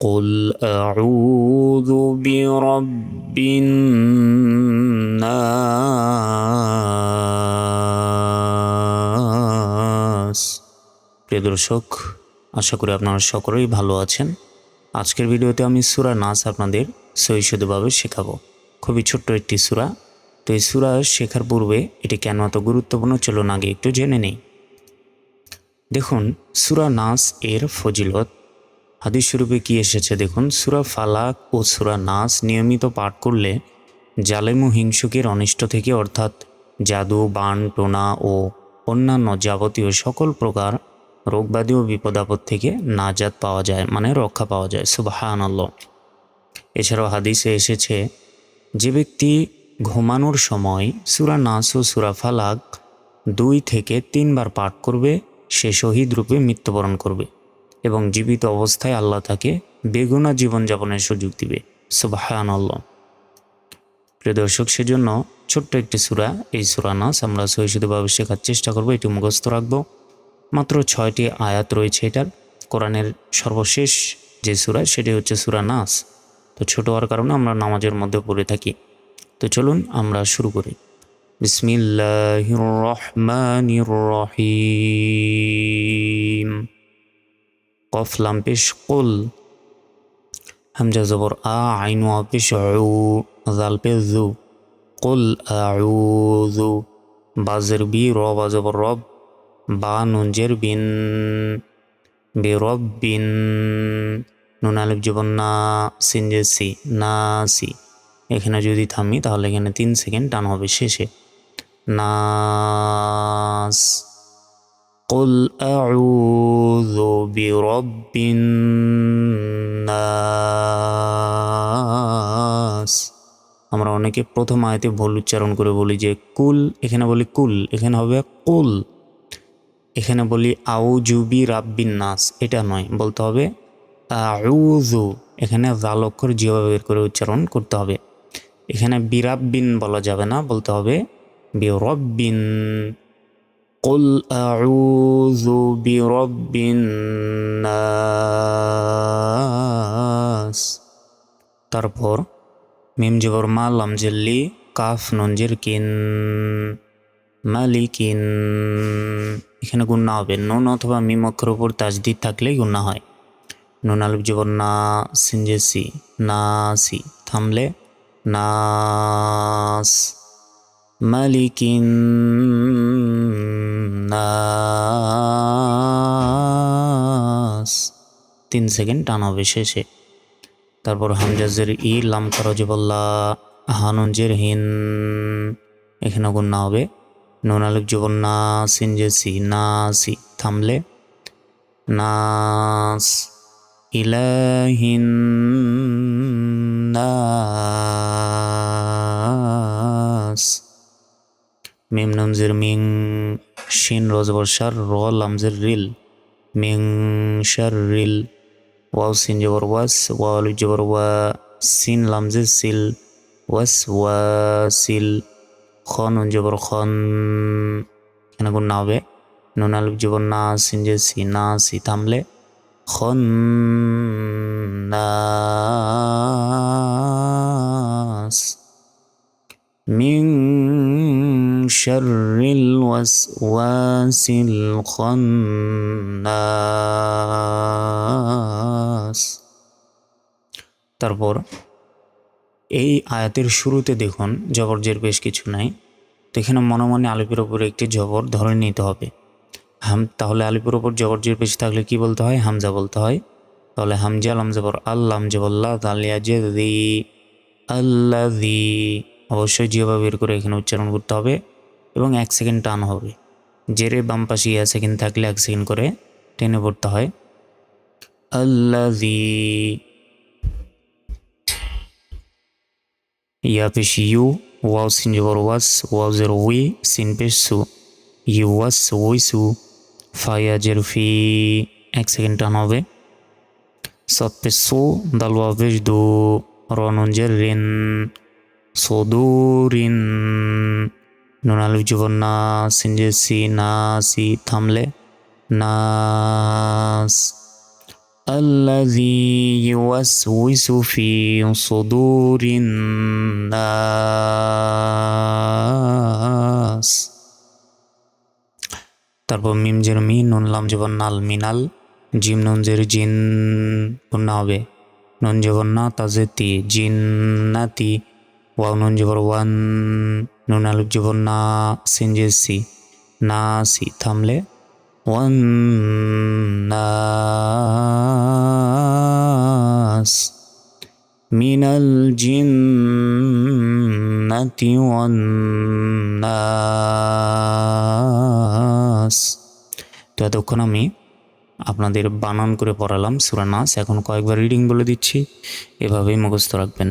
قل أعوذ برب الناس প্রিয় দর্শক আশা করি আপনারা সকলেই ভালো আছেন আজকের ভিডিওতে আমি সুরা নাচ আপনাদের সহিষ্ণুভাবে শেখাবো খুবই ছোট্ট একটি সুরা তো এই সুরা শেখার পূর্বে এটি কেন এত গুরুত্বপূর্ণ চলুন আগে একটু জেনে নেই দেখুন সুরা নাস এর ফজিলত হাদিস স্বরূপে কি এসেছে দেখুন, সুরা ফালাক ও সুরা নাস নিয়মিত পাঠ করলে জালেম হিংসুকের অনিষ্ট থেকে, অর্থাৎ জাদু, বান, টোনা ও অন্যান্য যাবতীয় সকল প্রকার রোগবাদী ও বিপদাপদ থেকে নাজাত পাওয়া যায় মানে রক্ষা পাওয়া যায়। সুবাহান এছাড়াও হাদিসে এসেছে, যে ব্যক্তি ঘুমানোর সময় সুরা নাস ও সুরা ফালাক দুই থেকে তিনবার পাঠ করবে, সে শহীদ রূপে মৃত্যুবরণ করবে। এবং জীবিত অবস্থায় আল্লাহ তাকে বেগুনা জীবনযাপনের সুযোগ দিবে। সুবাহান আল্লাহ প্রিয় দর্শক, সেজন্য ছোট্ট একটি সুরা, এই সুরা নাস আমরা সহিষ্ণুভাবে শেখার চেষ্টা করব, এটি মুখস্থ রাখব। মাত্র ছয়টি আয়াত রয়েছে এটার। কোরআনের সর্বশেষ যে সুরা, সেটি হচ্ছে সুরা নাস। তো ছোট হওয়ার কারণে আমরা নামাজের মধ্যে পড়ে থাকি। তো চলুন আমরা শুরু করি। বিসমিল্লাহির রহমানির রহিম। কফ লাম পেশ কুল হামজা জবর আ, আইন পেশ জাল পেশ জু, কুল আউযু। বাজের বি, র, বা জবর রব, বা নুনজের বিন বিরব্বিন নুন আলিফ জীবন না সিনজে সি, না সি। এখানে যদি থামি, তাহলে এখানে তিন সেকেন্ড টান হবে শেষে। নাস قل أعوذ برب الناس আমরা অনেকে প্রথম আয়তে ভুল উচ্চারণ করে বলি যে কুল এখানে বলি কুল এখানে হবে কুল এখানে বলি আউজুবি রাব্বিন নাস এটা নয় বলতে হবে আউজু এখানে জাল অক্ষর যেভাবে বের করে উচ্চারণ করতে হবে এখানে বিরাব্বিন বলা যাবে না বলতে হবে বিরব্বিন قل أعوذ برب الناس তারপর মিম জবর মা লামজেল্লি কাফ নঞ্জের কিন মালিকিন এখানে গুন্না হবে নুন অথবা মিম অক্ষর উপর তাজদিদ থাকলেই গুন্না হয় নুন আলিফ জবর না সিনজেসি নাসি থামলে নাস নাস তিন সেকেন্ড টান হবে শেষে তারপর হামজাজের ই, লাম করজবল্লা হানুঞ্জের হিন এখানে গুন্না হবে। নুন আলিফ জবর না সিনজেসি নাসি থামলে। নাস ইলাহিন নাস মিম নামজের মিং শিন রজবর সার র লামজের রিল। মিং শার রিল। ওয়াও সিন জবর ওয়াস ওয়াল জবর ওয়া, সিন লামজের সিল। ওয়াস ওয়া সিল। খন জবর খন, এখানে গুণ না হবে। নুন আলিফ জবর না, সিন যে সি না, সি থামলে। খন নাস মিং شر الوسواس الخناس তারপর এই আয়াতের শুরুতে দেখুন জবরজের বেশ কিছু নাই তো এখানে মনে মনে আলিপের ওপর একটি জবর ধরে নিতে হবে হাম তাহলে আলিপের ওপর জবরজের বেশি থাকলে কি বলতে হয় হামজা বলতে হয় তাহলে হামজা আলাম জবর আল্লাহ জবল্লাহ তালিয়া জে আল্লাহ দি অবশ্যই জিওবা বের করে এখানে উচ্চারণ করতে হবে এবং এক সেকেন্ড টান হবে। জেরে বাম পাশে ইয়া সেকেন্ড থাকলে এক সেকেন্ড করে টেনে পড়তে হয়। আল্লাজি ইয়া পেশ ইউ, ওয়াও সিন জবর ওয়াস, ওয়াও জের উই, সিন পেশ সু, ইউ ওয়াস উই সু ফাইয়া জের ফি, এক সেকেন্ড টান হবে। সৎ পেশ সু দালওয়া পেশ দু রনন রিন। সোদুরিন নুন আলিফ জবর না সিনজে সি না সি থামলে নাস الذي يوسوس في صدور الناس তারপর মিম জের মি নুন লাম জবর নাল মিনাল জিম নুন জের জিন গুন্না হবে নুন জবর না তাজে তি জিন্নাতি ওয়াও নুন জবর ওয়ান, নুন আলুক জবর না, সিন জের সি, না সি, থামলে ওয়ান নাস মিনাল জিন্নাতি ওয়ান নাস তো এতক্ষণ আমি আপনাদের বানান করে পড়ালাম, সুরা নাস। এখন কয়েকবার রিডিং বলে দিচ্ছি, এভাবেই মুখস্থ রাখবেন।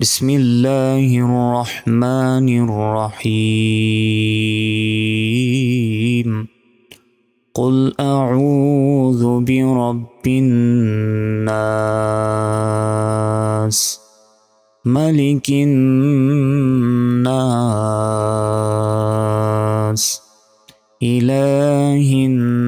بسم الله الرحمن الرحيم قل أعوذ برب الناس ملك الناس إله الناس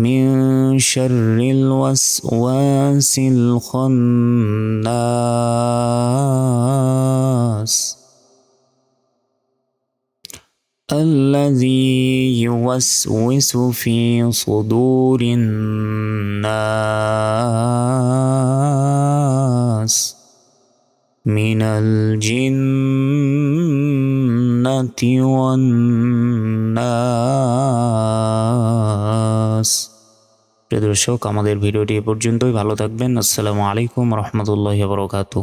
من شر الوسواس الخناس. الذي يوسوس في صدور الناس من الجنة والناس. প্রিয় দর্শক আমাদের ভিডিওটি এ পর্যন্তই। ভালো থাকবেন। আসসালামু আলাইকুম রহমতুল্লাহ বরকাতু